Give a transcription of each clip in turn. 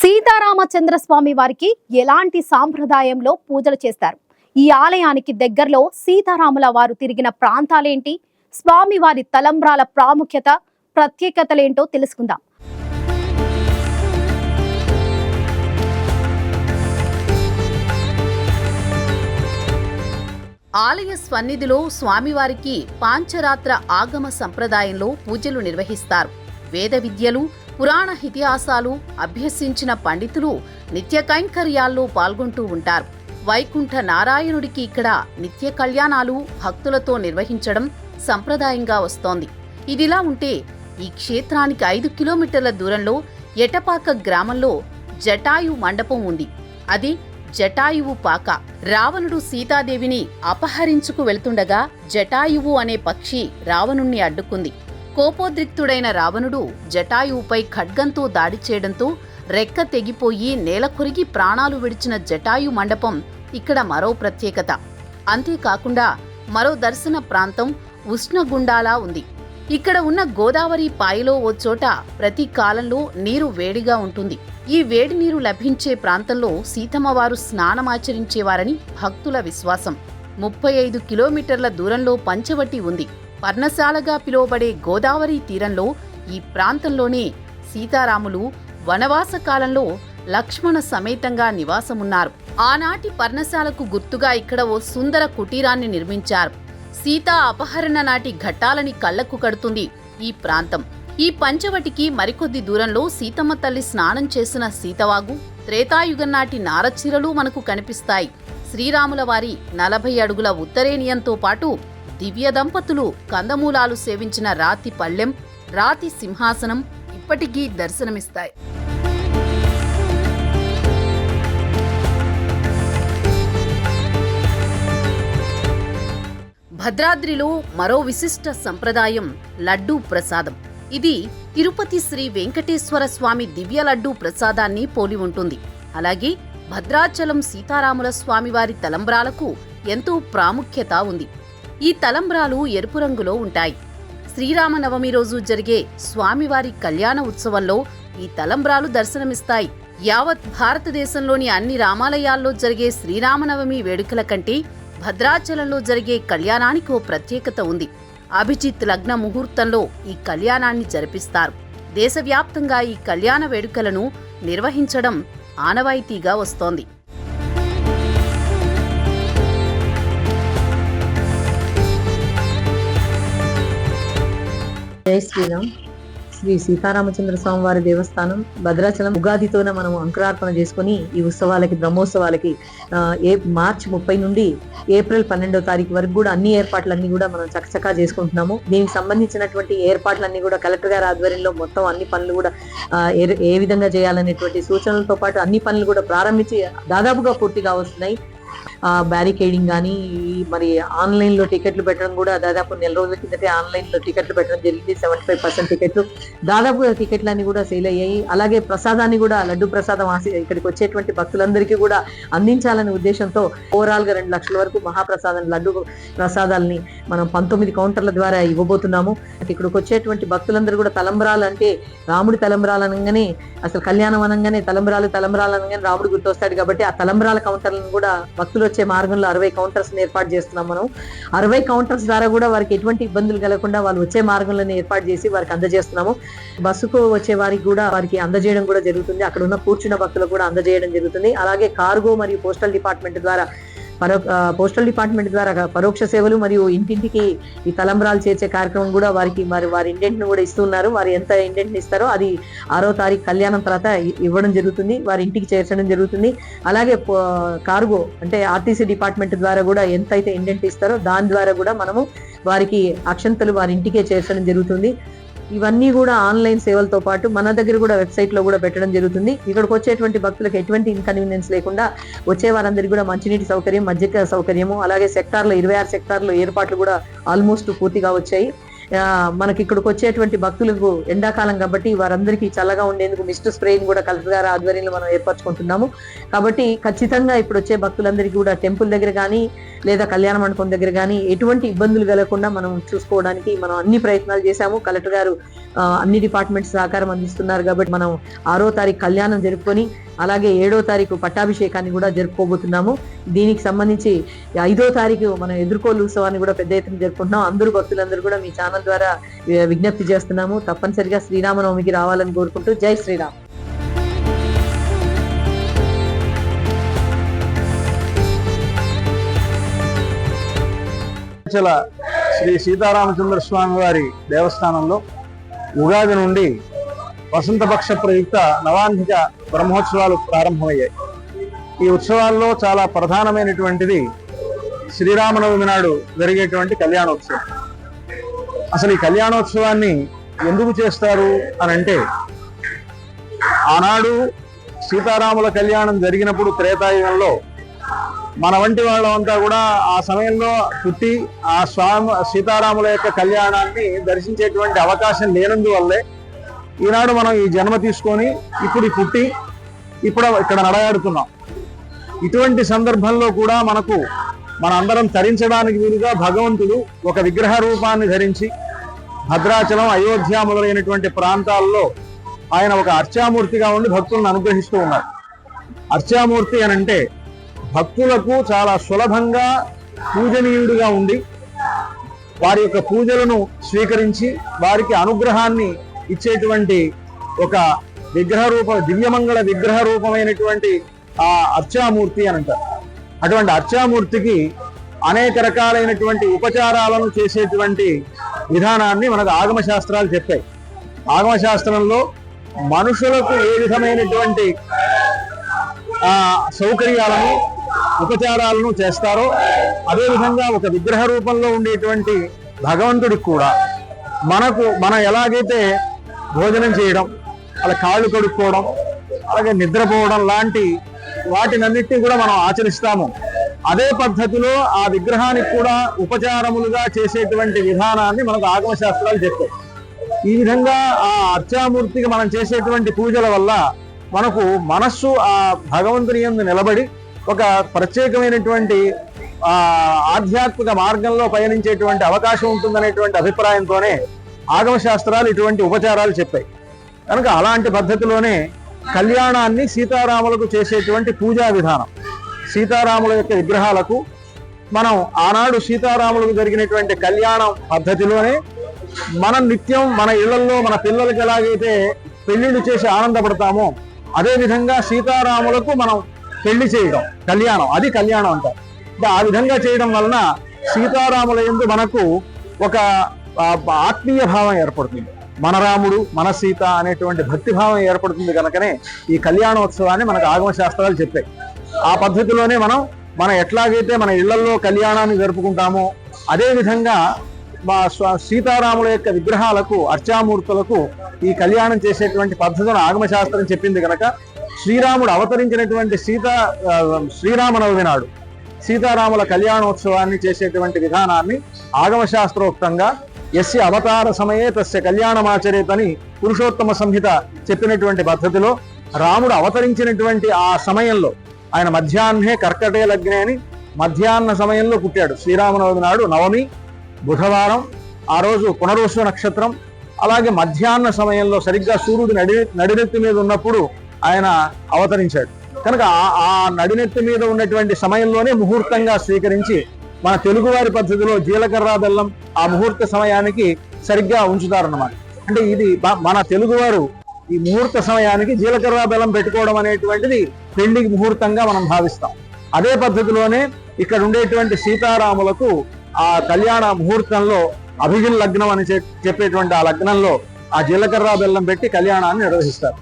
సీతారామచంద్ర స్వామి వారికి ఎలాంటి సాంప్రదాయంలో పూజలు చేస్తారు? ఈ ఆలయానికి దగ్గరలో సీతారాముల వారు తిరిగిన ప్రాంతాలేంటి? స్వామివారి తలంబ్రాల ప్రాముఖ్యత ప్రత్యేకతలేంటో తెలుసుకుందాం. ఆలయ సన్నిధిలో స్వామివారికి పాంచరాత్ర ఆగమ సంప్రదాయంలో పూజలు నిర్వహిస్తారు. వేద విద్యలు పురాణ ఇతిహాసాలు అభ్యసించిన పండితులు నిత్య కైంకర్యాల్లో పాల్గొంటూ ఉంటారు. వైకుంఠ నారాయణుడికి ఇక్కడ నిత్య కళ్యాణాలు భక్తులతో నిర్వహించడం సంప్రదాయంగా వస్తోంది. ఇదిలా ఉంటే ఈ క్షేత్రానికి ఐదు కిలోమీటర్ల దూరంలో ఎటపాక గ్రామంలో జటాయు మండపం ఉంది. అది జటాయువు పాక. రావణుడు సీతాదేవిని అపహరించుకు వెళ్తుండగా జటాయువు అనే పక్షి రావణుణ్ణి అడ్డుకుంది. కోపోద్రిక్తుడైన రావణుడు జటాయువుపై ఖడ్గంతో దాడి చేయడంతో రెక్క తెగిపోయి నేలకొరిగి ప్రాణాలు విడిచిన జటాయు మండపం ఇక్కడ మరో ప్రత్యేకత. అంతేకాకుండా మరో దర్శన ప్రాంతం ఉష్ణగుండాలా ఉంది. ఇక్కడ ఉన్న గోదావరి పాయలో ఓ చోట ప్రతి కాలంలో నీరు వేడిగా ఉంటుంది. ఈ వేడి నీరు లభించే ప్రాంతంలో సీతమ్మవారు స్నానమాచరించేవారని భక్తుల విశ్వాసం. ముప్పై ఐదు కిలోమీటర్ల దూరంలో పంచవటి ఉంది. పర్ణశాలగా పిలువబడే గోదావరి తీరంలో ఈ ప్రాంతంలోనే సీతారాములు వనవాస కాలంలో లక్ష్మణ సమేతంగా నివాసమున్నారు. ఆనాటి పర్ణశాలకు గుర్తుగా ఇక్కడ ఓ సుందర కుటీరాన్ని నిర్మించారు. సీతా అపహరణ నాటి ఘట్టాలని కళ్ళకు కడుతుంది ఈ ప్రాంతం. ఈ పంచవటికి మరికొద్ది దూరంలో సీతమ్మ తల్లి స్నానం చేసిన సీతవాగు త్రేతాయుగం నాటి నారచీరలు మనకు కనిపిస్తాయి. శ్రీరాముల వారి నలభై అడుగుల ఉత్తరేనియంతో పాటు దివ్య దంపతులు కందమూలాలు సేవించిన రాతి పళ్ళెం రాతి సింహాసనం ఇప్పటికీ దర్శనమిస్తాయి. భద్రాద్రిలో మరో విశిష్ట సంప్రదాయం లడ్డూ ప్రసాదం. ఇది తిరుపతి శ్రీ వెంకటేశ్వర స్వామి దివ్య లడ్డూ ప్రసాదాన్ని పోలి ఉంటుంది. అలాగే భద్రాచలం సీతారాముల స్వామివారి తలంబ్రాలకు ఎంతో ప్రాముఖ్యత ఉంది. ఈ తలంబ్రాలు ఎరుపు రంగులో ఉంటాయి. శ్రీరామనవమి రోజు జరిగే స్వామివారి కళ్యాణ ఉత్సవంలో ఈ తలంబ్రాలు దర్శనమిస్తాయి. యావత్ భారతదేశంలోని అన్ని రామాలయాల్లో జరిగే శ్రీరామనవమి వేడుకల కంటే భద్రాచలంలో జరిగే కళ్యాణానికి ఓ ప్రత్యేకత ఉంది. అభిజిత్ లగ్న ముహూర్తంలో ఈ కళ్యాణాన్ని జరిపిస్తారు. దేశవ్యాప్తంగా ఈ కళ్యాణ వేడుకలను నిర్వహించడం ఆనవాయితీగా వస్తోంది. జై శ్రీరామ్ శ్రీ సీతారామచంద్ర స్వామి వారి దేవస్థానం భద్రాచలం ఉగాదితోనే మనం అంకురార్పణ చేసుకుని ఈ ఉత్సవాలకి బ్రహ్మోత్సవాలకి ఏ మార్చి ముప్పై నుండి ఏప్రిల్ పన్నెండో తారీఖు వరకు కూడా అన్ని ఏర్పాట్లన్నీ కూడా మనం చకచకా చేసుకుంటున్నాము. దీనికి సంబంధించినటువంటి ఏర్పాట్లన్నీ కూడా కలెక్టర్ గారి ఆధ్వర్యంలో మొత్తం అన్ని పనులు కూడా ఏ- ఏ విధంగా చేయాలనేటువంటి సూచనలతో పాటు అన్ని పనులు కూడా ప్రారంభించి దాదాపుగా పూర్తిగా వస్తున్నాయి. బ్యారికేడింగ్ కానీ మరి ఆన్లైన్లో టికెట్లు పెట్టడం కూడా దాదాపు నెల రోజుల కిందటే ఆన్లైన్లో టికెట్లు పెట్టడం జరిగింది. సెవెంటీ ఫైవ్ పర్సెంట్ టికెట్లు. దాదాపు టికెట్లు అన్ని కూడా సేల్ అయ్యాయి. అలాగే ప్రసాదాన్ని కూడా లడ్డు ప్రసాదం ఆసి ఇక్కడికి వచ్చేటువంటి భక్తులందరికీ కూడా అందించాలనే ఉద్దేశంతో ఓవరాల్గా రెండు లక్షల వరకు మహాప్రసాదం లడ్డు ప్రసాదాలని మనం పంతొమ్మిది కౌంటర్ల ద్వారా ఇవ్వబోతున్నాము. ఇక్కడికి వచ్చేటువంటి భక్తులందరూ కూడా తలంబరాలు అంటే రాముడి తలంబరాలు అనగానే అసలు కళ్యాణం అనగానే తలంబరాలు తలంబరాలు అనగానే రాముడు గుర్తొస్తాడు కాబట్టి ఆ తలంబరాల కౌంటర్లను కూడా భక్తులు వచ్చే మార్గంలో అరవై కౌంటర్స్ ఏర్పాటు చేస్తున్నాం మనం. అరవై కౌంటర్స్ ద్వారా కూడా వారికి ఎటువంటి ఇబ్బందులు కలగకుండా వాళ్ళు వచ్చే మార్గంలోనే ఏర్పాటు చేసి వారికి అందజేస్తున్నాము. బస్సుకు వచ్చే వారికి కూడా వారికి అందజేయడం కూడా జరుగుతుంది. అక్కడ ఉన్న కూర్చున్న భక్తులకు కూడా అందజేయడం జరుగుతుంది. అలాగే కార్గో మరియు పోస్టల్ డిపార్ట్మెంట్ ద్వారా పరో పోస్టల్ డిపార్ట్మెంట్ ద్వారా పరోక్ష సేవలు మరియు ఇంటింటికి ఈ తలంబరాలు చేర్చే కార్యక్రమం కూడా వారికి మరి వారి ఇండెంట్ని కూడా ఇస్తున్నారు. వారు ఎంత ఇండెంట్ని ఇస్తారో అది ఆరో తారీఖు కళ్యాణం తర్వాత ఇవ్వడం జరుగుతుంది. వారి ఇంటికి చేర్చడం జరుగుతుంది. అలాగే కార్గో అంటే ఆర్టీసీ డిపార్ట్మెంట్ ద్వారా కూడా ఎంత అయితే ఇండెంట్ ఇస్తారో దాని ద్వారా కూడా మనము వారికి అక్షంతలు వారి ఇంటికే చేర్చడం జరుగుతుంది. ఇవన్నీ కూడా ఆన్లైన్ సేవలతో పాటు మన దగ్గర కూడా వెబ్సైట్లో కూడా పెట్టడం జరుగుతుంది. ఇక్కడికి వచ్చేటువంటి భక్తులకు ఎటువంటి ఇన్కన్వీనియన్స్ లేకుండా వచ్చే వారందరికీ కూడా మంచినీటి సౌకర్యం మధ్యక సౌకర్యము అలాగే సెక్టార్లో ఇరవై ఆరు సెక్టార్లో ఏర్పాట్లు కూడా ఆల్మోస్ట్ పూర్తిగా వచ్చాయి. మనకి ఇక్కడికి వచ్చేటువంటి భక్తులకు ఎండాకాలం కాబట్టి వారందరికీ చల్లగా ఉండేందుకు మిస్ట్ స్ప్రేని కూడా కలెక్టర్ గారి ఆధ్వర్యంలో మనం ఏర్పరచుకుంటున్నాము. కాబట్టి ఖచ్చితంగా ఇప్పుడు వచ్చే భక్తులందరికీ కూడా టెంపుల్ దగ్గర కానీ లేదా కళ్యాణ మండపం దగ్గర కానీ ఎటువంటి ఇబ్బందులు కలగకుండా మనం చూసుకోవడానికి మనం అన్ని ప్రయత్నాలు చేశాము. కలెక్టర్ గారు అన్ని డిపార్ట్మెంట్స్ సహకారం అందిస్తున్నారు కాబట్టి మనం ఆరో తారీఖు కళ్యాణం జరుపుకొని అలాగే ఏడో తారీఖు పట్టాభిషేకాన్ని కూడా జరుపుకోబోతున్నాము. దీనికి సంబంధించి ఐదో తారీఖు మనం ఎదుర్కోలు ఉత్సవాన్ని కూడా పెద్ద ఎత్తున జరుపుకుంటున్నాం. అందరూ భక్తులందరూ కూడా మీ ఛానల్ ద్వారా విజ్ఞప్తి చేస్తున్నాము. తప్పనిసరిగా శ్రీరామనవమికి రావాలని కోరుకుంటూ జై శ్రీరామ్. శ్రీ సీతారామచంద్ర స్వామి వారి దేవస్థానంలో ఉగాది నుండి వసంతపక్ష ప్రయుక్త నవాంధిక బ్రహ్మోత్సవాలు ప్రారంభమయ్యాయి. ఈ ఉత్సవాల్లో చాలా ప్రధానమైనటువంటిది శ్రీరామనవమి నాడు జరిగేటువంటి కళ్యాణోత్సవం. అసలు ఈ కళ్యాణోత్సవాన్ని ఎందుకు చేస్తారు అని అంటే ఆనాడు సీతారాముల కళ్యాణం జరిగినప్పుడు త్రేతాయుగంలో మన వంటి వాళ్ళంతా కూడా ఆ సమయంలో పుట్టి ఆ స్వామి సీతారాముల యొక్క కళ్యాణాన్ని దర్శించేటువంటి అవకాశం లేనందువల్లే ఈనాడు మనం ఈ జన్మ తీసుకొని ఇప్పుడు పుట్టి ఇప్పుడు ఇక్కడ నడయాడుతున్నాం. ఇటువంటి సందర్భంలో కూడా మనకు మన అందరం తరించడానికి వీలుగా భగవంతుడు ఒక విగ్రహ రూపాన్ని ధరించి భద్రాచలం అయోధ్య మొదలైనటువంటి ప్రాంతాల్లో ఆయన ఒక అర్చామూర్తిగా ఉండి భక్తులను అనుగ్రహిస్తూ ఉన్నారు. అర్చామూర్తి అని అంటే భక్తులకు చాలా సులభంగా పూజనీయుడిగా ఉండి వారి యొక్క పూజలను స్వీకరించి వారికి అనుగ్రహాన్ని ఇచ్చేటువంటి ఒక విగ్రహ రూప దివ్యమంగళ విగ్రహ రూపమైనటువంటి ఆ అర్చామూర్తి అని అంటారు. అటువంటి అర్చామూర్తికి అనేక రకాలైనటువంటి ఉపచారాలను చేసేటువంటి విధానాన్ని మనకు ఆగమశాస్త్రాలు చెప్పాయి. ఆగమ శాస్త్రంలో మనుషులకు ఏ విధమైనటువంటి సౌకర్యాలను ఉపచారాలను చేస్తారో అదేవిధంగా ఒక విగ్రహ రూపంలో ఉండేటువంటి భగవంతుడికి కూడా మనకు మనం ఎలాగైతే భోజనం చేయడం అలా కాళ్ళు కడుక్కోవడం అలాగే నిద్రపోవడం లాంటి వాటినన్నిటినీ కూడా మనం ఆచరిస్తాము. అదే పద్ధతిలో ఆ విగ్రహానికి కూడా ఉపచారములుగా చేసేటువంటి విధానాన్ని మనకు ఆగమశాస్త్రాలు చెప్తాయి చెప్పాయి. ఈ విధంగా ఆ అర్చామూర్తికి మనం చేసేటువంటి పూజల వల్ల మనకు మనస్సు ఆ భగవంతుని యందు నిలబడి ఒక ప్రత్యేకమైనటువంటి ఆధ్యాత్మిక మార్గంలో పయనించేటువంటి అవకాశం ఉంటుందనేటువంటి అభిప్రాయంతోనే ఆగమశాస్త్రాలు ఇటువంటి ఉపచారాలు చెప్పాయి. కనుక అలాంటి పద్ధతిలోనే కళ్యాణాన్ని సీతారాములకు చేసేటువంటి పూజా విధానం. సీతారాముల యొక్క విగ్రహాలకు మనం ఆనాడు సీతారాములకు జరిగినటువంటి కళ్యాణం పద్ధతిలోనే మనం నిత్యం మన ఇళ్ళలో మన పిల్లలకి ఎలాగైతే పెళ్ళిళ్ళు చేసి ఆనందపడతామో అదే విధంగా సీతారాములకు మనం పెళ్ళి చేయడం కళ్యాణం అది కళ్యాణం అంటారు. ఆ విధంగా చేయడం వలన సీతారాముల ఎందు మనకు ఒక ఆత్మీయ భావం ఏర్పడుతుంది. మన రాముడు మన సీత అనేటువంటి భక్తిభావం ఏర్పడుతుంది కనుకనే ఈ కళ్యాణోత్సవాన్ని మనకు ఆగమ శాస్త్రాలు చెప్పాయి. ఆ పద్ధతిలోనే మనం మనం ఎట్లాగైతే మన ఇళ్ళలో కళ్యాణాన్ని జరుపుకుంటామో అదేవిధంగా మా స్వ- సీతారాముల యొక్క విగ్రహాలకు అర్చామూర్తులకు ఈ కళ్యాణం చేసేటువంటి పద్ధతులు ఆగమశాస్త్రం చెప్పింది కనుక శ్రీరాముడు అవతరించినటువంటి సీత శ్రీరామనవమి నాడు సీతారాముల కళ్యాణోత్సవాన్ని చేసేటువంటి విధానాన్ని ఆగమ ఎస్సి అవతార సమయే తస్య కళ్యాణమాచరేతని పురుషోత్తమ సంహిత చెప్పినటువంటి పద్ధతిలో రాముడు అవతరించినటువంటి ఆ సమయంలో ఆయన మధ్యాహ్నే కర్కటే లగ్నే అని మధ్యాహ్న సమయంలో పుట్టాడు. శ్రీరామనవమి నాడు నవమి బుధవారం ఆ రోజు పునర్వసు నక్షత్రం అలాగే మధ్యాహ్న సమయంలో సరిగ్గా సూర్యుడు నడి నడినెత్తి మీద ఉన్నప్పుడు ఆయన అవతరించాడు. కనుక ఆ- ఆ నడినెత్తి మీద ఉన్నటువంటి సమయంలోనే ముహూర్తంగా స్వీకరించి మన తెలుగువారి పద్ధతిలో జీలకర్ర బెల్లం ఆ ముహూర్త సమయానికి సరిగ్గా ఉంచుతారన్నమాట. అంటే ఇది మన తెలుగువారు ఈ ముహూర్త సమయానికి జీలకర్ర బెల్లం పెట్టుకోవడం అనేటువంటిది పెళ్ళికి ముహూర్తంగా మనం భావిస్తాం. అదే పద్ధతిలోనే ఇక్కడ ఉండేటువంటి సీతారాములకు ఆ కళ్యాణ ముహూర్తంలో అభిజిన్ లగ్నం అని చెప్పేటువంటి ఆ లగ్నంలో ఆ జీలకర్ర బెల్లం పెట్టి కళ్యాణాన్ని నిర్వహిస్తారు.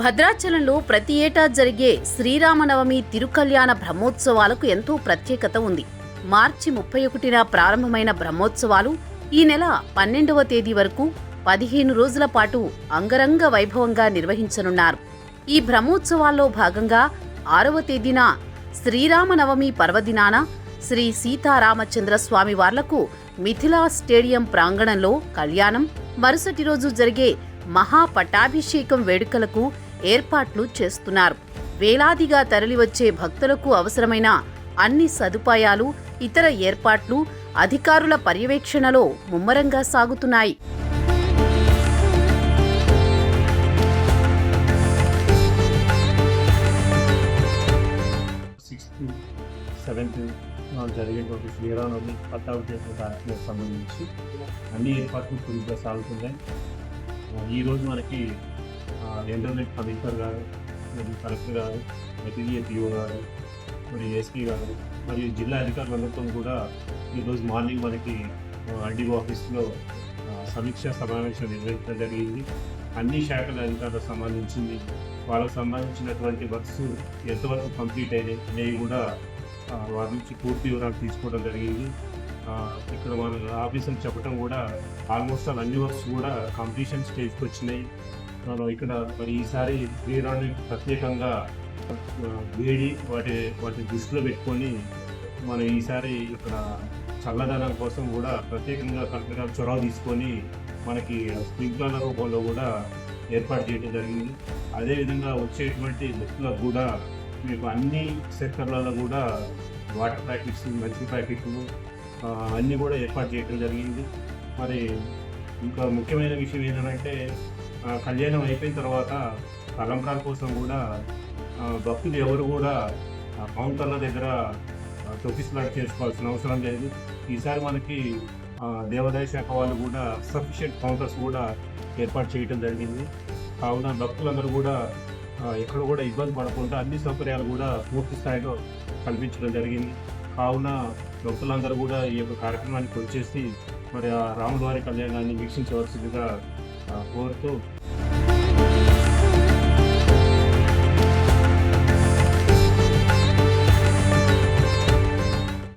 భద్రాచలంలో ప్రతి ఏటా జరిగే శ్రీరామనవమి తిరుకల్యాణ బ్రహ్మోత్సవాలకు ఎంతో ప్రత్యేకత ఉంది. మార్చి ముప్పై ఒకటిన ప్రారంభమైన బ్రహ్మోత్సవాలు ఈ నెల పన్నెండవ తేదీ వరకు పదిహేను రోజుల పాటు అంగరంగ వైభవంగా నిర్వహించనున్నారు. ఈ బ్రహ్మోత్సవాల్లో భాగంగా ఆరవ తేదీన శ్రీరామనవమి పర్వదినాన శ్రీ సీతారామచంద్ర స్వామి వార్లకు మిథిలా స్టేడియం ప్రాంగణంలో కళ్యాణం మరుసటి రోజు జరిగే మహాపట్టాభిషేకం వేడుకలకు ఏర్పాట్లు చేస్తున్నారు. వేలాదిగా తరలివచ్చే భక్తులకు అవసరమైన అన్ని సదుపాయాలు ఇతర ఏర్పాట్లు అధికారుల పర్యవేక్షణలో ముమ్మరంగా సాగుతున్నాయి. సిక్స్త్ సెవెంత్ జరిగేటువంటి శ్రీరామనవమి పట్టాభిషేకం కార్యక్రమం సంబంధించి అన్ని ఏర్పాట్లు పూర్తిగా సాగుతున్నాయి. ఈరోజు మనకి ఇంటర్నెట్ కమిషనర్ గారు మరియు కలెక్టర్ గారు మెటీరియల్ పిఓ గారు మరియు ఎస్పీ గారు మరియు జిల్లా అధికారులందరితో కూడా ఈరోజు మార్నింగ్ మనకి ఆర్డీఓ ఆఫీస్లో సమీక్ష సమావేశం నిర్వహించడం జరిగింది. అన్ని శాఖల అధికారులకు సంబంధించింది. వాళ్ళకు సంబంధించినటువంటి వర్క్స్ ఎంతవరకు కంప్లీట్ అయినాయి అనేవి కూడా వారి నుంచి పూర్తి వివరాలు తీసుకోవడం జరిగింది. ఇక్కడ మన ఆఫీసులు చెప్పడం కూడా ఆల్మోస్ట్ ఆల్ అన్ని వర్క్స్ కూడా కంప్లీషన్ స్టేజ్కి వచ్చినాయి. ఇక్కడ మరి ఈసారి శ్రీరాన్ని ప్రత్యేకంగా వేడి వాటి వాటి దృష్టిలో పెట్టుకొని మనం ఈసారి ఇక్కడ చల్లదనం కోసం కూడా ప్రత్యేకంగా కరెక్ట్గా చొరవ తీసుకొని మనకి స్ప్రింక్లర్ల రూపంలో కూడా ఏర్పాటు చేయడం జరిగింది. అదేవిధంగా వచ్చేటువంటి భక్తులకు కూడా మీకు అన్ని సెక్టర్లలో కూడా వాటర్ ప్యాకెట్స్ మంచి ప్యాకెట్లు అన్నీ కూడా ఏర్పాటు చేయడం జరిగింది. మరి ఇంకా ముఖ్యమైన విషయం ఏంటంటే కళ్యాణం అయిపోయిన తర్వాత తలంబ్రాల కోసం కూడా భక్తులు ఎవరు కూడా కౌంటర్ల దగ్గర ఆ, తొక్కిసలాట చేసుకోవాల్సిన అవసరం లేదు. ఈసారి మనకి దేవాదాయ శాఖ వాళ్ళు కూడా సఫిషియెంట్ కౌంటర్స్ కూడా ఏర్పాటు చేయడం జరిగింది. కావున భక్తులందరూ కూడా ఎక్కడ కూడా ఇబ్బంది పడకుండా అన్ని సౌకర్యాలు కూడా పూర్తి స్థాయిలో కల్పించడం జరిగింది. కావున భక్తులందరూ కూడా ఈ యొక్క కార్యక్రమానికి వచ్చేసి మరి ఆ రాములవారి కళ్యాణాన్ని వీక్షించవలసిందిగా ఆ, కోరుతూ